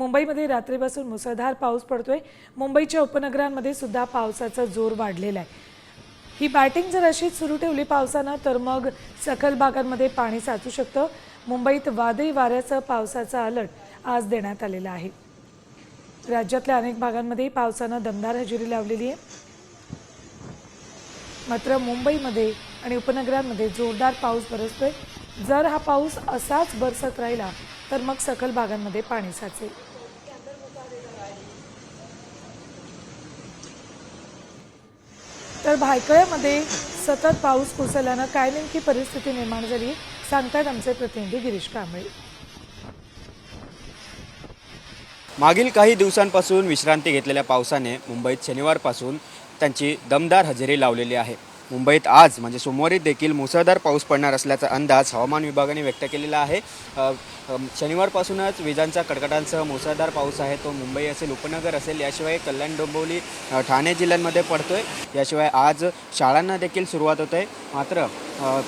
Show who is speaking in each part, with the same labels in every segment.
Speaker 1: मुंबईमध्ये रात्रीपासून मुसळधार पाऊस पडतोय. मुंबईच्या उपनगरांमध्ये सुद्धा पावसाचा जोर वाढलेला आहे. ही बॅटिंग जर अशीच सुरू ठेवली पावसानं तर मग सखल भागांमध्ये पाणी साचू शकतं. मुंबईत वादळी वाऱ्यासह पावसाचा अलर्ट आज देण्यात आलेला आहे. राज्यातल्या अनेक भागांमध्ये पावसानं दमदार हजेरी लावलेली आहे. मात्र मुंबईमध्ये आणि उपनगरांमध्ये जोरदार पाऊस बरसतोय. जर हा पाऊस असाच बरसत राहिला तर मग सखल भागांमध्ये पाणी साचेल. तर भायखळ्यामध्ये सतत पाऊस कोसळल्यानं काय नेमकी परिस्थिती निर्माण झाली सांगतात आमचे प्रतिनिधी गिरीश कांबळे.
Speaker 2: मागील काही दिवसांपासून विश्रांती घेतलेल्या पावसाने मुंबईत शनिवारपासून त्यांची दमदार हजेरी लावलेली आहे. मुंबईत आज म्हणजे सोमवारी देखील मुसळधार पाऊस पडणार असल्याचा अंदाज हवामान विभागाने व्यक्त केलेला आहे. शनिवारपासूनच विजांचा कडकडांसह मुसळधार पाऊस आहे. तो मुंबई असेल उपनगर असेल याशिवाय कल्याण डोंबिवली ठाणे जिल्ह्यांमध्ये पडतो आहे याशिवाय आज शाळांना देखील सुरुवात होत आहे मात्र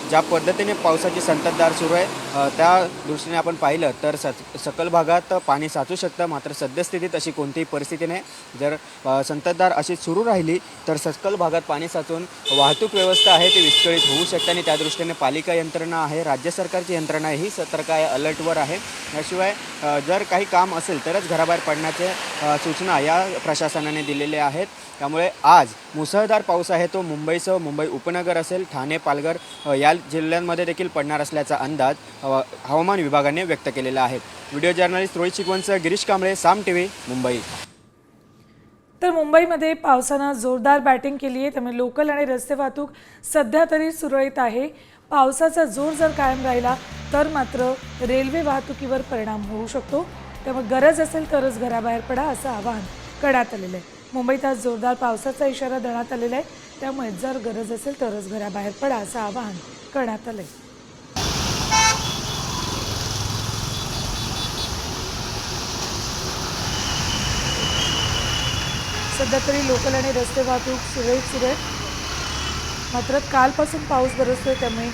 Speaker 2: ज्या पद्धतीने पावसाची संततधार सुरू आहे त्या दृष्टीने आपण पाहिलं तर स सकल भागात पाणी साचू शकतं. मात्र सद्यस्थितीत अशी कोणतीही परिस्थिती नाही. जर संततधार अशी सुरू राहिली तर सकल भागात पाणी साचून वाहतूक व्यवस्था आहे ती विस्कळीत होऊ शकते आणि त्या दृष्टीने पालिका यंत्रणा आहे राज्य सरकारची यंत्रणा ही सतर्क आहे अलर्टवर आहे. याशिवाय जर काही काम असेल तरच घराबाहेर पडण्याचे सूचना या प्रशासनाने दिलेल्या आहेत. त्यामुळे आज मुसळधार पाऊस आहे तो मुंबईसह मुंबई उपनगर असेल ठाणे पालघर या जिल्ह्यांमध्ये देखील पडणार असल्याचा अंदाज हवामान विभागाने व्यक्त केलेला आहे. व्हिडिओ जर्नलिस्ट रोहित शिकवणचं गिरीश कांबळे साम टी व्ही मुंबई.
Speaker 1: तर मुंबईमध्ये पावसानं जोरदार बॅटिंग केली आहे. त्यामुळे लोकल आणि रस्ते वाहतूक सध्या तरी सुरळीत आहे. पावसाचा जोर जर कायम राहिला तर मात्र रेल्वे वाहतुकीवर परिणाम होऊ शकतो. त्यामुळे गरज असेल तरच घराबाहेर पडा असं आवाहन करण्यात आलेलं आहे. मुंबईत आज जोरदार पावसाचा इशारा देण्यात आलेला आहे. त्यामुळे जर गरज असेल तरच घराबाहेर पडा असं आवाहन करण्यात आलं आहे सध्या तरी लोकल आणि रस्ते वाहतूक सुरळीत सुरू मात्र कालपासून पाऊस बरसतोय त्यामुळे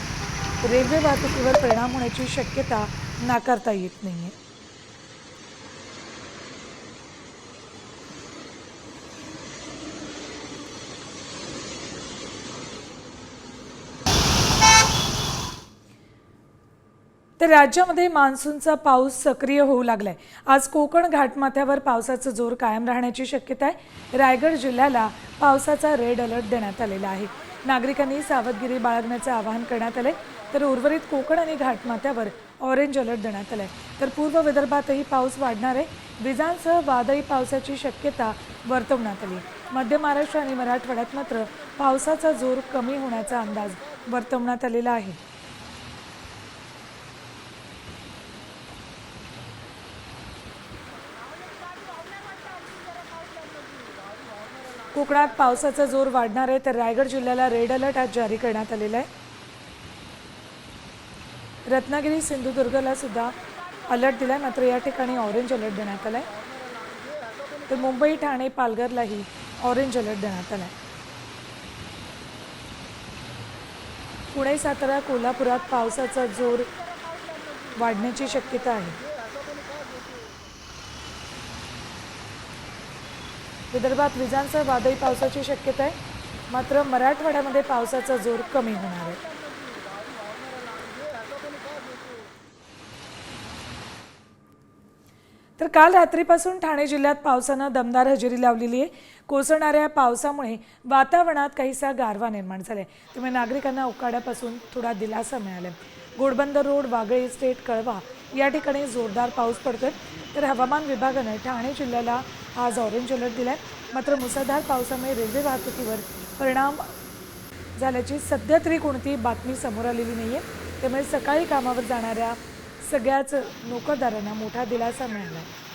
Speaker 1: रेल्वे वाहतुकीवर परिणाम होण्याची शक्यता नाकारता येत नाही आहे तर राज्यामध्ये मान्सूनचा पाऊस सक्रिय होऊ लागलाय. आज कोकण घाटमाथ्यावर पावसाचा जोर कायम राहण्याची शक्यता आहे. रायगड जिल्ह्याला पावसाचा रेड अलर्ट देण्यात आलेला आहे. नागरिकांनी सावधगिरी बाळगण्याचं आवाहन करण्यात आलंय. तर उर्वरित कोकण आणि घाटमाथ्यावर ऑरेंज अलर्ट देण्यात आलाय. तर पूर्व विदर्भातही पाऊस वाढणार आहे. विजांसह वादळी पावसाची शक्यता वर्तवण्यात आली. मध्य महाराष्ट्र आणि मराठवाड्यात मात्र पावसाचा जोर कमी होण्याचा अंदाज वर्तवण्यात आलेला आहे. कोकणात पावसाचा जोर वाढणार आहे तर रायगड जिल्ह्याला रेड अलर्ट आज जारी करण्यात आलेला आहे. रत्नागिरी सिंधुदुर्गला सुद्धा अलर्ट आहे मात्र या ठिकाणी ऑरेंज अलर्ट देण्यात आला आहे तर मुंबई ठाणे पालघरलाही ऑरेंज अलर्ट देण्यात आला आहे पुणे सातारा कोल्हापुरात पावसाचा जोर वाढण्याची शक्यता आहे. विदर्भात विजांसह वादळी पावसाची शक्यता आहे. मात्र मराठवाड्यामध्ये पावसाचा जोर कमी होणार आहे. तर काल रात्रीपासून ठाणे जिल्ह्यात पावसानं दमदार हजेरी लावलेली आहे. कोसळणाऱ्या पावसामुळे वातावरणात काहीसा गारवा निर्माण झालाय. त्यामुळे नागरिकांना उकाड्यापासून थोडा दिलासा मिळाला घोडबंदर रोड वागळे इस्टेट कळवा या ठिकाणी जोरदार पाऊस पडतोय. तर हवामान विभागानं ठाणे जिल्ह्याला आज ऑरेंज अलर्ट आहे मात्र मुसळधार पावसामुळे रेल्वे वाहतुकीवर परिणाम झाल्याची सध्या तरी कोणतीही बातमी समोर आलेली नाही आहे त्यामुळे सकाळी कामावर जाणाऱ्या सगळ्याच नोकरदारांना मोठा दिलासा मिळाला आहे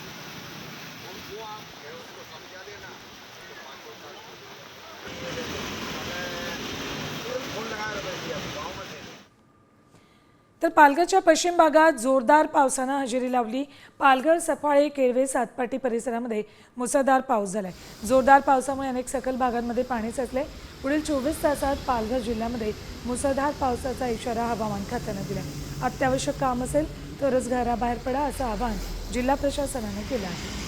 Speaker 1: तर पालघरच्या पश्चिम भागात जोरदार पावसानं हजेरी लावली. पालघर सफाळे केळवे सातपाटी परिसरामध्ये मुसळधार पाऊस झालाय. जोरदार पावसामुळे अनेक सकल भागांमध्ये पाणी साचले पुढील चोवीस तासात पालघर जिल्ह्यामध्ये मुसळधार पावसाचा इशारा हवामान खात्यानं दिला अत्यावश्यक काम असेल तरच घराबाहेर पडा असं आवाहन जिल्हा प्रशासनाने केलं आहे.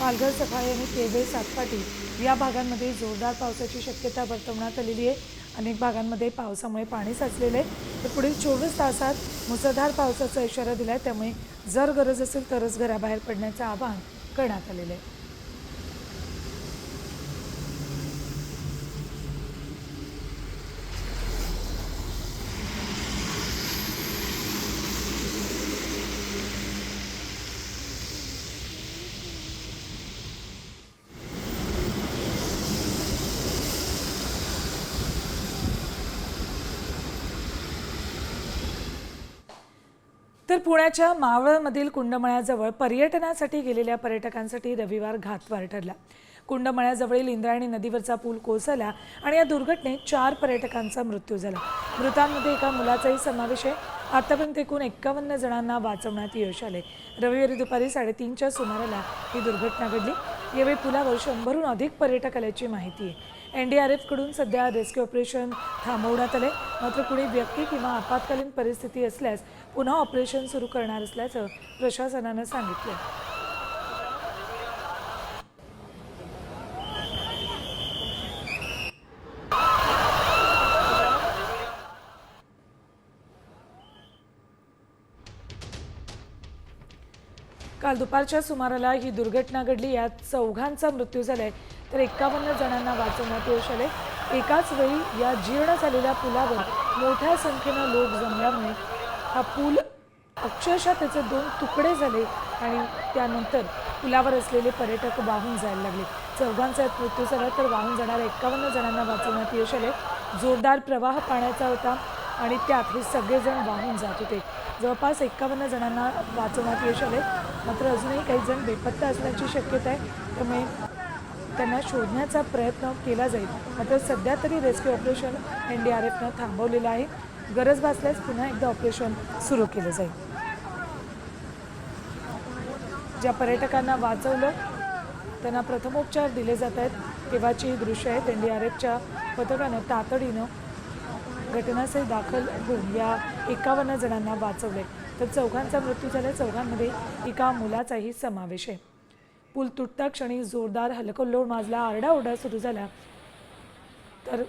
Speaker 1: पालघर सफाळे आणि केळवे सातपाटी या भागांमध्ये जोरदार पावसाची शक्यता वर्तवण्यात आलेली आहे. अनेक भागांमध्ये पावसामुळे पाणी साचलेलं आहे. तर पुढील चोवीस तासात मुसळधार पावसाचा इशारा दिला आहे त्यामुळे जर गरज असेल तरच घराबाहेर पडण्याचं आवाहन करण्यात आलेलं आहे. तर पुण्याच्या मावळमधील कुंडमळ्याजवळ पर्यटनासाठी गेलेल्या पर्यटकांसाठी रविवार घातवार ठरला. कुंडमळ्याजवळील इंद्रायणी नदीवरचा पूल कोसळला आणि या दुर्घटनेत चार पर्यटकांचा मृत्यू झाला. मृतांमध्ये एका मुलाचाही समावेश आहे. आतापर्यंत एकूण एक्कावन्न जणांना वाचवण्यात यश आले रविवारी दुपारी साडेतीनच्या सुमाराला ही दुर्घटना घडली. यावेळी पुलावर शंभरहून अधिक पर्यटक आल्याची माहिती आहे. एन डी आर एफकडून सध्या रेस्क्यू ऑपरेशन थांबवण्यात आले मात्र कुणी व्यक्ती किंवा आपत्कालीन परिस्थिती असल्यास पुन्हा ऑपरेशन सुरू करणार असल्याचं प्रशासनानं सांगितलं काल दुपारच्या सुमाराला ही दुर्घटना घडली. यात चौघांचा मृत्यू झालाय. तर एकावन्न जणांना वाचवण्यात यश आले एकाच वेळी या जीर्ण झालेल्या पुलावर मोठ्या संख्येनं लोक जमल्यामुळे हा पूल अक्षरशः त्याचे दोन तुकडे झाले आणि त्यानंतर पुलावर असलेले पर्यटक वाहून जायला लागले. चौघांचा मृत्यू झाला तर वाहून जाणाऱ्या एकावन्न जणांना वाचवण्यात यश आले जोरदार प्रवाह पाण्याचा होता. आणि त्यात हे सगळेजण वाहून जात होते. जवळपास एकावन्न जणांना वाचवण्यात यश आले मात्र अजूनही काही जण बेपत्ता असण्याची शक्यता आहे. त्यामुळे त्यांना शोधण्याचा प्रयत्न केला जाईल. मात्र सध्या तरी rescue operation N D R एफनं थांबवलेलं आहे. गरज भासल्यास पुन्हा एकदा ऑपरेशन सुरू केलं जाईल. ज्या पर्यटकांना वाचवलं त्यांना प्रथमोपचार दिले जात आहेत. तेव्हाची ही दृश्य आहेत एन डी आर एफच्या पथकानं तातडीनं घटनास्थळी दाखल होऊन या एकावन्न जणांना वाचवले. तर चौघांचा मृत्यू झाला चौघांमध्ये एका मुलाचाही समावेश आहे. पूल तुटता क्षणी जोरदार हलकल्लोळ माजला. आरडाओरडा सुरू झाला. तर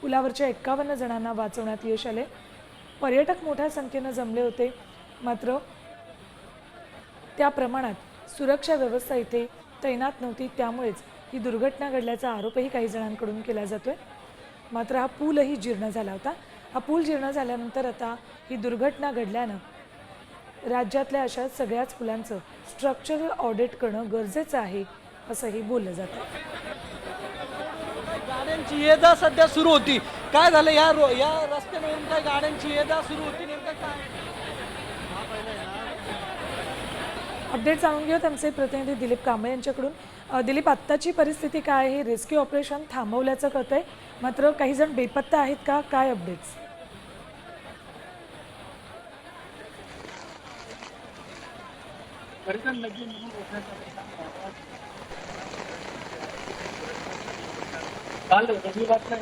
Speaker 1: पुलावरच्या एकावन्न जणांना वाचवण्यात यश आले. पर्यटक मोठ्या संख्येनं जमले होते. मात्र त्या प्रमाणात सुरक्षा व्यवस्था इथे तैनात नव्हती. त्यामुळेच ही दुर्घटना घडल्याचा आरोपही काही जणांकडून केला जातोय. मात्र हा पूलही जीर्ण झाला होता. हा पूल जीर्ण झाल्यानंतर आता ही दुर्घटना घडल्यानं राज्यातल्या अशा सगळ्याच पुलांचं स्ट्रक्चरल ऑडिट करणं गरजेचं आहे असंही बोललं जातं.
Speaker 3: गाड्यांची ये जा सध्या सुरू होती. काय झालं? या रो या रस्त्यावरून काय गाड्यांची ये जा सुरू होती नेमकं काय?
Speaker 1: अपडेट जाणून घेऊयात आमचे प्रतिनिधी दिलीप कांबळे यांच्याकडून. दिलीप आत्ताची परिस्थिती काय आहे? रेस्क्यू ऑपरेशन थांबवल्याचं कळतंय. मात्र काही जण बेपत्ता आहेत का? काय अपडेट्स
Speaker 4: काल रविवारचा काल दिवस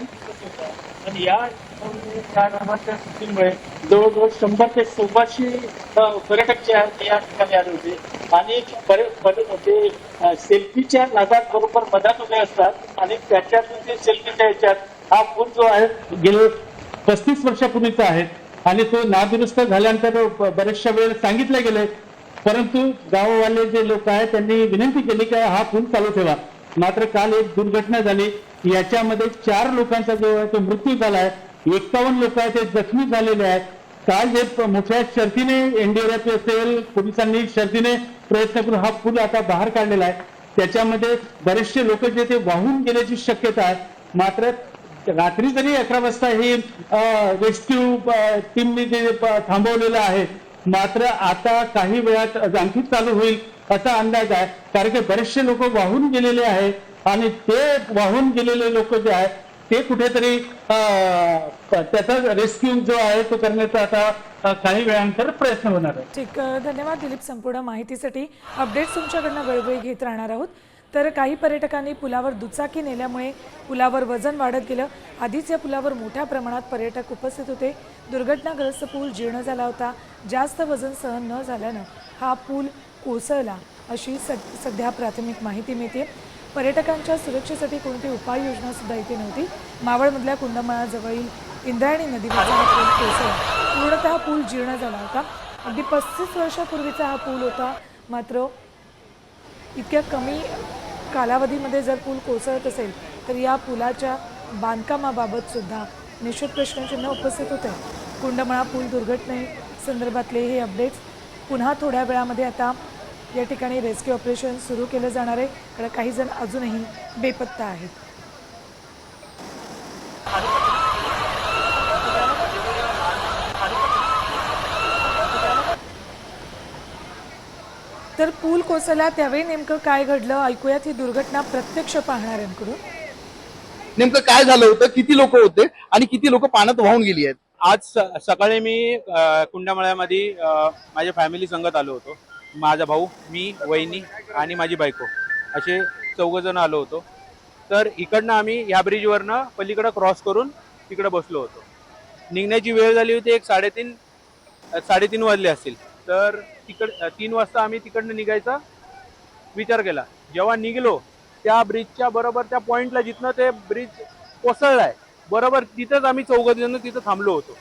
Speaker 4: आणि या या नावाच्या सुट्टीमुळे जवळजवळ शंभर ते सव्वाशे पर्यटक जे आहेत ते या ठिकाणी आले होते. आणि म्हणजे, सेल्फीच्या नादात बरोबर मधात उभे असतात. आणि त्याच्यातून ते म्हणजे सेल्फीच्या ह्याच्यात हा पूल जो आहे गेले पस्तीस वर्षापूर्वीचा आहे. आणि तो नादुरुस्त झाल्यानंतर बऱ्याचशा बरेचशा वेळ सांगितले गेले. परंतु गाववाले जे लोक आहेत त्यांनी विनंती केली की हा पूल चालू ठेवा. मात्र काल एक दुर्घटना झाली. याच्यामध्ये चार लोकांचा जो आहे तो मृत्यू झाला आहे. एकावन्न लोक आहेत ते जखमी झालेले आहेत. काल जे मोठ्या शर्तीने एनडीआरएफ असेल पोलिसांनी शर्तीने प्रयत्न करून हा पूल आता बाहेर काढलेला आहे. त्याच्यामध्ये बरेचसे लोक जे ते वाहून गेल्याची शक्यता आहे. मात्र रात्री जरी अकरा वाजता ही रेस्क्यू टीमने जे थांबवलेलं आहे मात्र आता काही वेळात आणखी चालू होईल असा अंदाज आहे. कारण की बरेचसे लोक वाहून गेलेले आहेत. आणि ते वाहून गेलेले लोक जे आहेत ते कुठेतरी त्याचा रेस्क्यू जो आहे तो करण्याचा आता काही वेळानंतर प्रयत्न होणार आहे.
Speaker 1: ठीक धन्यवाद दिलीप संपूर्ण माहितीसाठी. अपडेट्स तुमच्याकडनं वेळोवेळी घेत राहणार आहोत. तर काही पर्यटकांनी पुलावर दुचाकी नेल्यामुळे पुलावर वजन वाढत गेलं. आधीच या पुलावर मोठ्या प्रमाणात पर्यटक उपस्थित होते. दुर्घटनाग्रस्त पूल जीर्ण झाला होता. जास्त वजन सहन न झाल्यानं हा पूल कोसळला अशी स सध्या प्राथमिक माहिती मिळते पर्यटकांच्या सुरक्षेसाठी कोणती उपाययोजना सुद्धा इथे नव्हती. मावळमधल्या कुंडमळाजवळील इंद्रायणी नदीवरचा हा पूल कोसळला. पूर्णतः हा पूल जीर्ण झाला होता. अगदी पस्तीस वर्षापूर्वीचा हा पूल होता. मात्र इतक्या कमी कालावधीमध्ये जर पूल कोसळत असेल तर या पुलाच्या बांधकामाबाबत सुद्धा निश्चित प्रश्नचिन्ह उपस्थित होते. कुंडमळा पूल दुर्घटने संदर्भातले हे अपडेट्स पुन्हा थोड्या वेळामध्ये आता या ठिकाणी रेस्क्यू ऑपरेशन सुरू केलं जाणार आहे. कारण काही जण अजूनही बेपत्ता आहेत. तर पूल कोसळला त्यावेळी नेमकं काय घडलं? ऐकूयात ही दुर्घटना प्रत्यक्ष पाहणाऱ्यांकडून.
Speaker 5: नेमकं काय झालं होतं? किती लोक होते? आणि किती लोक पाण्यात वाहून गेली आहेत?
Speaker 6: आज सकाळी मी कुंडामळ्यामध्ये माझ्या फॅमिली संगत आलो होतो. माझा भाऊ मी वहिनी आणि माझी बायको असे चौघ जण आलो होतो. तर इकडनं आम्ही ह्या ब्रिजवरनं पलीकडं क्रॉस करून तिकडं बसलो होतो. निघण्याची वेळ झाली होती एक साडेतीन साडेतीन वाजले असतील. तर तिकड तीन वाजता आम्ही तिकडनं निघायचा विचार केला. जेव्हा निघलो त्या ब्रिजच्या बरोबर त्या पॉईंटला जिथनं ते ब्रिज कोसळलाय बरोबर तिथंच आम्ही चौघ जण तिथं थांबलो होतो.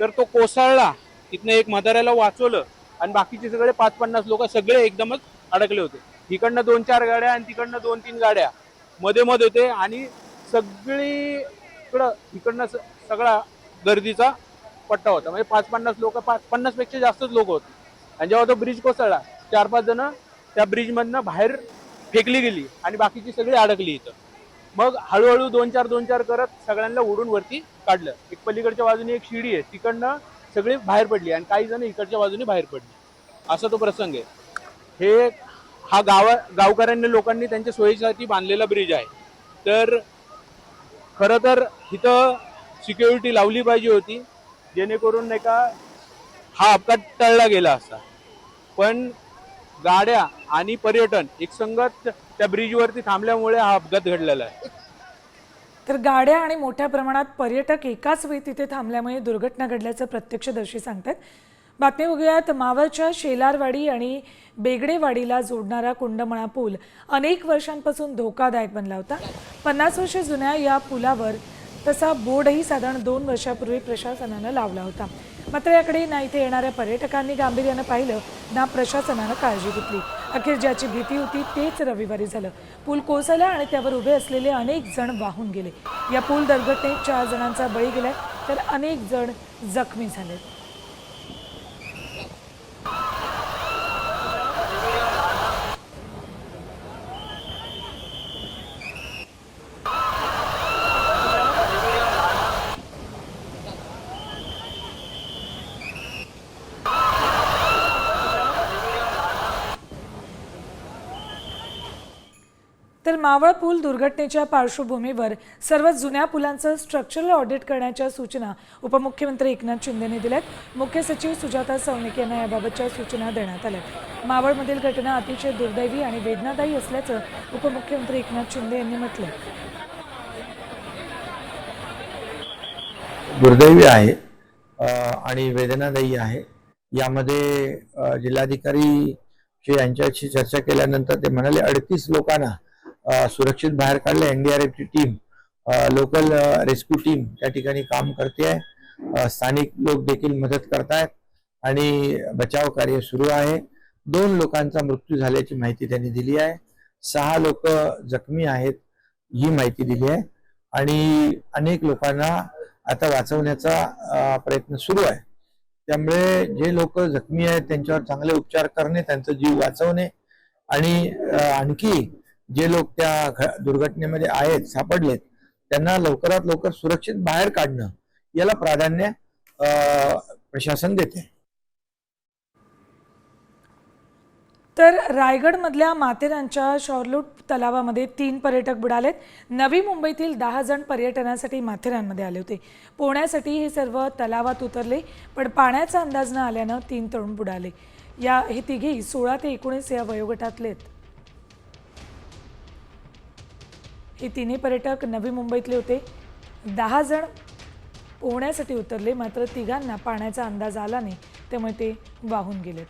Speaker 6: तर तो कोसळला. तिथनं एक म्हाताऱ्याला वाचवलं. आणि बाकीचे सगळे पाच पन्नास लोक सगळे एकदमच अडकले होते. इकडनं दोन चार गाड्या आणि तिकडनं दोन तीन गाड्या. मध्ये मध्ये होते आणि सगळीकडं इकडनं स- सगळा गर्दीचा पट्टा होता. म्हणजे पाच पन्नास लोक पाच पन्नासपेक्षा जास्तच लोक होते. आणि जेव्हा तो ब्रिज कोसळला चार पाच जण त्या ब्रिजमधनं बाहेर फेकली गेली आणि बाकीची सगळी अडकली इथं. मग हळूहळू दोन चार दोन चार करत सगळ्यांना उडून वरती काढलं. एक पलीकडच्या बाजूने एक शिडी आहे. तिकडनं सगळी बाहेर पडली आणि काही जण इकडच्या बाजूने बाहेर पडली. असा तो प्रसंग आहे. हे हा गावा गावकऱ्यांनी लोकांनी त्यांच्या सोयीसाठी बांधलेला ब्रिज आहे. तर खरं तर इथं सिक्युरिटी लावली पाहिजे होती जेणेकरून नाही का हा अपघात टळला गेला असता. पण गाड्या आणि पर्यटन एकसंगत त्या ब्रिजवरती थांबल्यामुळे हा अपघात घडलेला आहे.
Speaker 1: तर गाड्या आणि मोठ्या प्रमाणात पर्यटक एकाच वेळी तिथे थांबल्यामुळे दुर्घटना घडल्याचं प्रत्यक्षदर्शी सांगतात. बातमी बघूयात. मावळच्या शेलारवाडी आणि बेगडेवाडीला जोडणारा कुंडमळा पूल अनेक वर्षांपासून धोकादायक बनला होता. पन्नास वर्ष जुन्या या पुलावर तसा बोर्डही साधारण दोन वर्षापूर्वी प्रशासनानं लावला होता. मात्र याकडे ना इथे येणाऱ्या पर्यटकांनी गांभीर्यानं पाहिलं ना प्रशासनानं काळजी घेतली. अखेर ज्याची भीती होती तेच रविवारी झालं. पूल कोसळला आणि त्यावर उभे असलेले अनेक जण वाहून गेले. या पूल दुर्घटनेत चार जणांचा बळी गेलाय तर अनेक जण जखमी झालेत. तर मावळ पूल दुर्घटनेच्या पार्श्वभूमीवर सर्व जुन्या पुलांचं स्ट्रक्चरल ऑडिट करण्याच्या सूचना उपमुख्यमंत्री एकनाथ शिंदेने दिल्यात. मुख्य सचिव सुजाता सौनिक यांना याबाबतच्या सूचना देण्यात आल्या मावळमधील घटना अतिशय दुर्दैवी आणि वेदनादायी असल्याचं उपमुख्यमंत्री एकनाथ शिंदे यांनी म्हटलं
Speaker 7: दुर्दैवी आहे आणि वेदनादायी आहे. यामध्ये जिल्हाधिकारी यांच्याशी चर्चा केल्यानंतर ते म्हणाले अडतीस लोकांना सुरक्षित बाहेर काढले एनडीआरएफची टीम लोकल रेस्क्यू टीम त्या ठिकाणी काम करते. आहे स्थानिक लोक देखील मदत करतायत आणि बचाव कार्य सुरू आहे. दोन लोकांचा मृत्यू झाल्याची माहिती त्यांनी दिली आहे. सहा लोक जखमी आहेत ही माहिती दिली आहे. आणि अनेक लोकांना आता वाचवण्याचा प्रयत्न सुरू आहे. त्यामुळे जे लोक जखमी आहेत त्यांच्यावर चांगले उपचार करणे त्यांचा जीव वाचवणे आणि आणखी जे लोक त्या दुर्घटनेमध्ये आहेत सापडलेत त्यांना लवकरात लवकर सुरक्षित बाहेर काढणं याला प्राधान्य प्रशासन देते.
Speaker 1: तर रायगडमधल्या माथेरानच्या शॉर्लूट तलावामध्ये तीन पर्यटक बुडालेत. नवी मुंबईतील दहा जण पर्यटनासाठी माथेरानमध्ये आले होते. पोहण्यासाठी हे सर्व तलावात उतरले पण पाण्याचा अंदाज न आल्यानं तीन तरुण बुडाले. या हे तिघेही सोळा ते एकोणीस या वयोगटातलेत. हे तिन्ही पर्यटक नवी मुंबईतले होते. दहा जण पोहण्यासाठी उतरले मात्र तिघांना पाण्याचा अंदाज आला नाही. त्यामुळे ते वाहून गेलेत.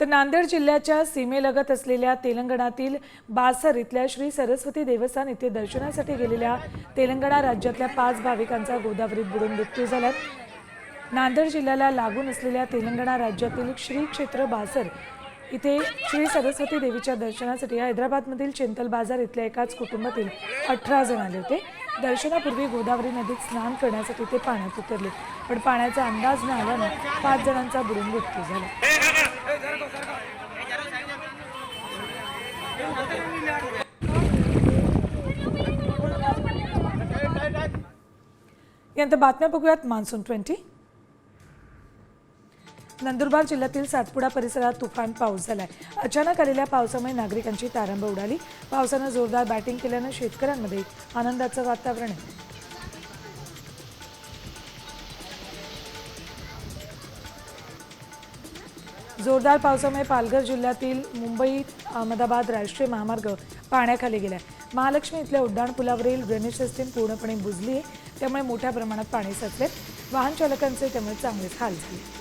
Speaker 1: तर नांदेड जिल्ह्याच्या सीमेलगत असलेल्या तेलंगणातील बासर इथल्या श्री सरस्वती देवस्थान इथे दर्शनासाठी गेलेल्या तेलंगणा राज्यातल्या पाच भाविकांचा गोदावरीत बुडून मृत्यू झाला. नांदेड जिल्ह्याला लागून असलेल्या तेलंगणा राज्यातील श्री क्षेत्र बासर इथे श्री सरस्वती देवीच्या दर्शनासाठी हैदराबादमधील चिंतल बाजार इथल्या एकाच कुटुंबातील अठरा जण आले होते. दर्शनापूर्वी गोदावरी नदीत स्नान करण्यासाठी ते पाण्यात उतरले. पण पाण्याचा अंदाज न आल्यानं पाच जणांचा बुडून मृत्यू झाला. यानंतर बातम्या बघूयात मान्सून ट्वेंटी. नंदुरबार जिल्ह्यातील सातपुडा परिसरात तुफान पाऊस झालाय. अचानक आलेल्या पावसामुळे नागरिकांची तारंब उडाली. पावसानं जोरदार बॅटिंग केल्यानं शेतकऱ्यांमध्ये आनंदाचं वातावरण आहे. जोरदार पावसामुळे पालघर जिल्ह्यातील मुंबई अहमदाबाद राष्ट्रीय महामार्ग पाण्याखाली गेलाय. महालक्ष्मी इथल्या उड्डाणपुलावरील ड्रेनेज सिस्टीम पूर्णपणे बुजली आहे. त्यामुळे मोठ्या प्रमाणात पाणी साचले वाहन चालकांचे त्यामुळे चांगलेच हाल झाले.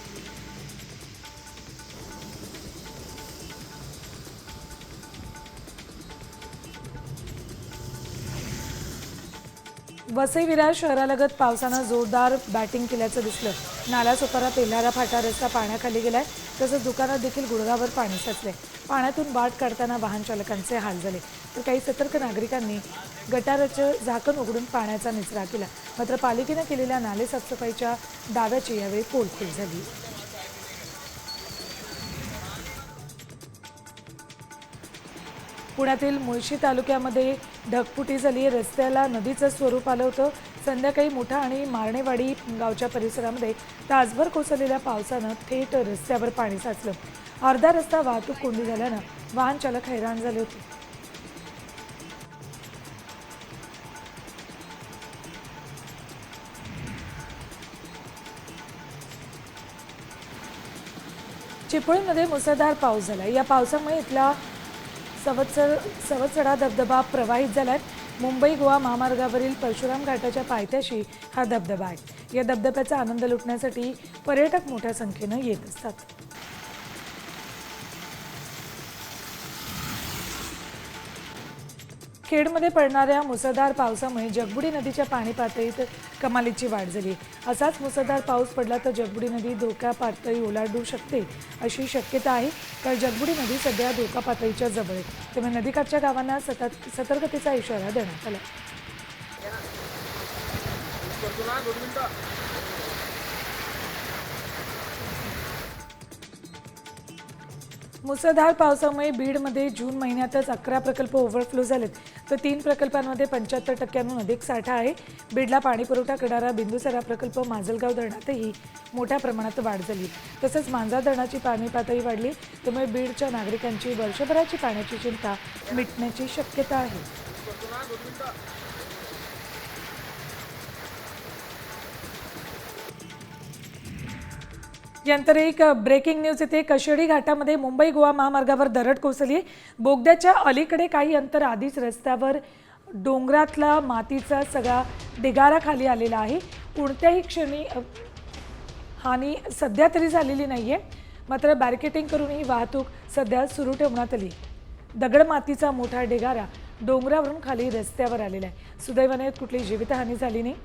Speaker 1: वसई विरार शहरालगत पावसानं जोरदार बॅटिंग केल्याचं दिसलं. नालासोपारा तेल्हारा फाटा रस्ता पाण्याखाली गेलाय. तसंच दुकानात देखील गुडघावर पाणी साचले पाण्यातून बाट काढताना वाहन चालकांचे हाल झाले. तर काही सतर्क नागरिकांनी गटाराचं झाकण उघडून पाण्याचा निचरा केला. मात्र पालिकेनं केलेल्या नाले साफसफाईच्या दाव्याची यावेळी पोलखोल झाली. पुण्यातील मुळशी तालुक्यामध्ये ढगफुटी झाली. रस्त्याला नदीचं स्वरूप आलं होतं. संध्याकाळी मोठा आणि मारणेवाडी गावच्या परिसरामध्ये तासभर कोसळलेल्या पावसानं थेट रस्त्यावर पाणी साचलं. अर्धा रस्ता वाहतूक कोंडी झाल्यानं वाहन चालक हैराण झाले होते. चिपळूणमध्ये मुसळधार पाऊस झाला. या पावसामुळे इथला सवत्सर सवत्सडा धबधबा प्रवाहित झालाय मुंबई गोवा महामार्गावरील परशुराम घाटाच्या पायथ्याशी हा धबधबा आहे. या धबधब्याचा आनंद लुटण्यासाठी पर्यटक मोठ्या संख्येनं येत असतात. खेडमध्ये पडणाऱ्या मुसळधार पावसामुळे जगबुडी नदीच्या पाणी पातळीत कमालीची वाढ झाली. असाच मुसळधार पाऊस पडला तर जगबुडी नदी धोका पातळी ओलांडू शकते अशी शक्यता आहे. तर जगबुडी नदी सध्या धोका पातळीच्या जवळ आहे. त्यामुळे नदीकाठच्या गावांना सतत सतर्कतेचा इशारा देण्यात आला. मुसळधार पावसामुळे बीडमध्ये जून महिन्यातच अकरा प्रकल्प ओव्हरफ्लो झालेत. तर तीन प्रकल्पांमध्ये पंच्याहत्तर टक्क्यांहून अधिक साठा आहे. बीडला पाणीपुरवठा करणारा बिंदुसरा प्रकल्प माजलगाव धरणातही मोठ्या प्रमाणात वाढ झाली. तसंच मांजा धरणाची पाणी पातळी वाढली त्यामुळे बीडच्या नागरिकांची वर्षभराची पाण्याची चिंता मिटण्याची शक्यता आहे. यानंतर एक ब्रेकिंग न्यूज येते. कशेडी घाटामध्ये मुंबई गोवा महामार्गावर दरड कोसळली बोगद्याच्या अलीकडे काही अंतर आधीच रस्त्यावर डोंगरातला मातीचा सगळा ढिगारा खाली आलेला आहे. कोणत्याही क्षणी हानी सध्या तरी झालेली नाही आहे मात्र बॅरिकेटिंग करून ही वाहतूक सध्या सुरू ठेवण्यात आली. दगड मातीचा मोठा ढिगारा डोंगरावरून खाली रस्त्यावर आलेला आहे. सुदैवाने कुठली जीवितहानी झाली नाही.